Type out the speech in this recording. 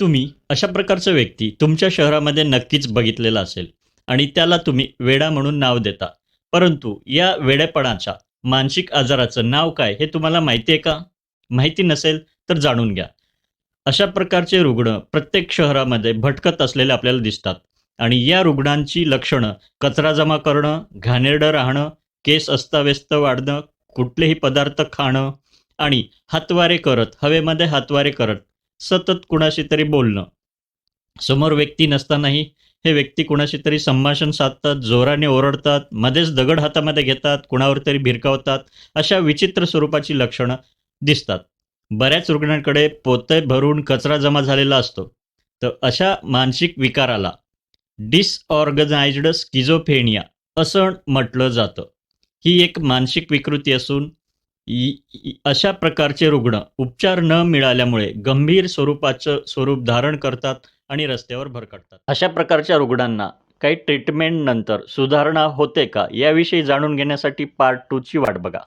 तुम्ही अशा प्रकारचा व्यक्ती तुमच्या शहरामध्ये नक्कीच बघितलेला असेल आणि त्याला तुम्ही वेडा म्हणून नाव देता. परंतु या वेडेपणाच्या मानसिक आजाराचं नाव काय हे तुम्हाला माहिती आहे का? माहिती नसेल तर जाणून घ्या. अशा प्रकारचे रुग्ण प्रत्येक शहरामध्ये भटकत असलेले आपल्याला दिसतात आणि या रुग्णांची लक्षणं कचरा जमा करणं घाणेरडं राहणं केस अस्ताव्यस्त वाढणं कुठलेही पदार्थ खाणं आणि हातवारे करत हवेमध्ये हातवारे करत सतत कुणाशी तरी बोलणं. समोर व्यक्ती नसतानाही हे व्यक्ती कुणाशी तरी संभाषण साधतात जोराने ओरडतात मध्येच दगड हातामध्ये घेतात कुणावर तरी भिरकावतात अशा विचित्र स्वरूपाची लक्षणं दिसतात. बऱ्याच रुग्णांकडे पोते भरून कचरा जमा झालेला असतो. तर अशा मानसिक विकाराला डिसऑर्गनाइज्ड स्किझोफेनिया असं म्हटलं जातं. ही एक मानसिक विकृती असून अशा प्रकारचे रुग्ण उपचार न मिळाल्यामुळे गंभीर स्वरूपाचं स्वरूप धारण करतात आणि रस्त्यावर भरकटतात. अशा प्रकारच्या रुग्णांना काही ट्रीटमेंट नंतर सुधारणा होते का? याविषयी जाणून घेण्यासाठी पार्ट टूची वाट बघा.